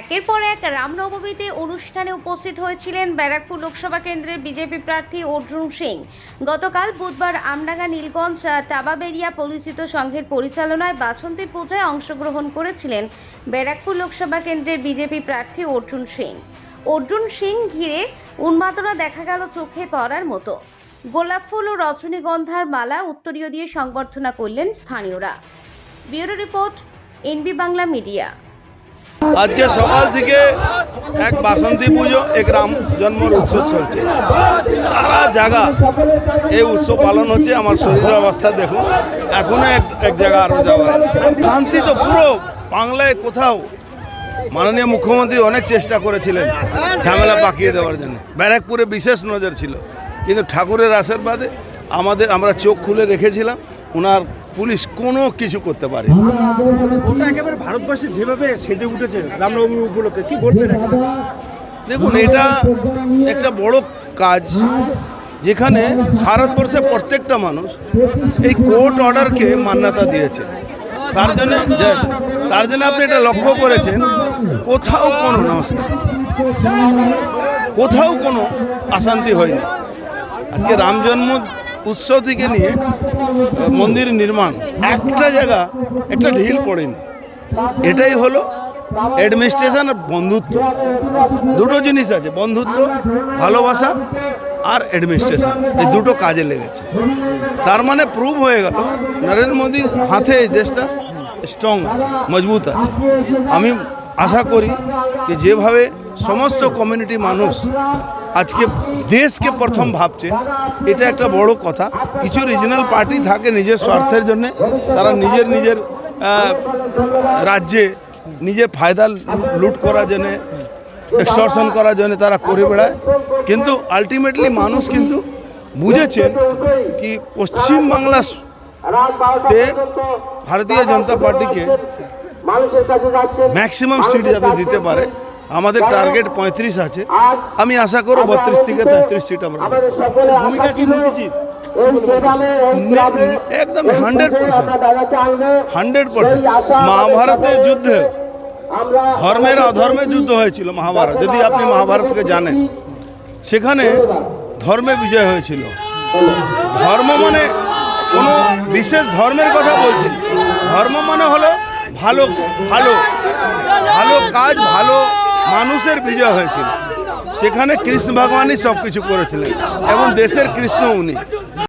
একের পর এক রামনবমীতে অনুষ্ঠানে উপস্থিত হয়েছিলেন ব্যারাকপুর লোকসভা কেন্দ্রের বিজেপি প্রার্থী অর্জুন সিং। গতকাল বুধবার আমডাঙ্গা, নীলগঞ্জ, টাবাবেরিয়া পরিচিত সংঘের পরিচালনায় বাসন্তী পূজায় অংশগ্রহণ করেছিলেন ব্যারাকপুর লোকসভা কেন্দ্রের বিজেপি প্রার্থী অর্জুন সিং। অর্জুন সিং ঘিরে উন্মাদনা দেখা গেল চোখে পড়ার মতো। গোলাপ ফুল ও রজনীগন্ধার মালা উত্তরীয় দিয়ে সংবর্ধনা করলেন স্থানীয়রা। Bureau report, NB Bangla media. আজকে সকাল থেকে এক বাসন্তী পুজো এক রাম জন্মর উৎসব চলছে। সারা জায়গা এই উৎসব পালন হচ্ছে, আমার শরীরের অবস্থা দেখুন। এখনও এক এক জায়গা আরও যাওয়ার। শান্তি তো পুরো বাংলায় কোথাও। মাননীয় মুখ্যমন্ত্রী অনেক চেষ্টা করেছিলেন ঝামেলা পাকিয়ে দেওয়ার জন্য। ব্যারাকপুরে বিশেষ নজর ছিল। কিন্তু ঠাকুরের আশীর্বাদে আমাদের, আমরা চোখ খুলে রেখেছিলাম। ওনার পুলিশ কোনো কিছু করতে পারে গোটা একেবারে ভারতবর্ষে যেভাবে সেজে উঠেছে রামনবমী উপলক্ষে কি বলবেন? দেখুন এটা একটা বড় কাজ যেখানে ভারতবর্ষে প্রত্যেকটা মানুষ এই কোর্ট অর্ডারকে মান্যতা দিয়েছে। তার জন্য তার জন্য আপনি এটা লক্ষ্য করেছেন কোথাও কোনো নমস্কার। কোথাও কোনো অশান্তি হয়নি। আজকে রাম জন্ম উৎসব থেকে নিয়ে মন্দির নির্মাণ, একটা জায়গা, একটা ঢিল পড়েনি। এটাই হলো অ্যাডমিনিস্ট্রেশন আর বন্ধুত্ব। দুটো জিনিস আছে, বন্ধুত্ব, ভালোবাসা আর অ্যাডমিনিস্ট্রেশন এই দুটো কাজে লেগেছে। তার মানে প্রুভ হয়ে গেল, নরেন্দ্র মোদীর হাতে এই দেশটা স্ট্রং আছে, মজবুত আছে। আমি আশা করি যে যেভাবে সমস্ত কমিউনিটি মানুষ আজকে দেশকে প্রথম ভাবছে, এটা একটা বড় কথা। কিছু রিজনাল পার্টি থাকে নিজের স্বার্থের জন্য, তারা নিজের নিজের রাজ্যে নিজের ফায়দা লুট করার জন্যে এক্সটর্শন করার জন্য তারা করে বেড়ায়। কিন্তু আলটিমেটলি মানুষ কিন্তু বুঝেছেন কি পশ্চিমবাংলাতে ভারতীয় জনতা পার্টিকে ম্যাক্সিমাম সিট যাতে দিতে পারে। আমাদের টার্গেট পঁয়ত্রিশ আছে। আমি আশা করব বত্রিশ থেকে তেত্রিশ সিট আমরা। ভূমিকা কি মোদিজির একদম হান্ড্রেড পার্সেন্ট হান্ড্রেড পার্সেন্ট মহাভারতের যুদ্ধে। ধর্মের অধর্মের যুদ্ধ হয়েছিল মহাভারত। যদি আপনি মহাভারতকে জানেন সেখানে ধর্মে বিজয় হয়েছিল। ধর্ম মানে কোনো বিশেষ ধর্মের কথা বলছি ধর্ম মানে হলো ভালো ভালো ভালো কাজ, ভালো মানুষের বিজয় হয়েছিল। সেখানে কৃষ্ণ ভগবানই সব কিছু করেছিলেন এবং দেশের কৃষ্ণ উনি।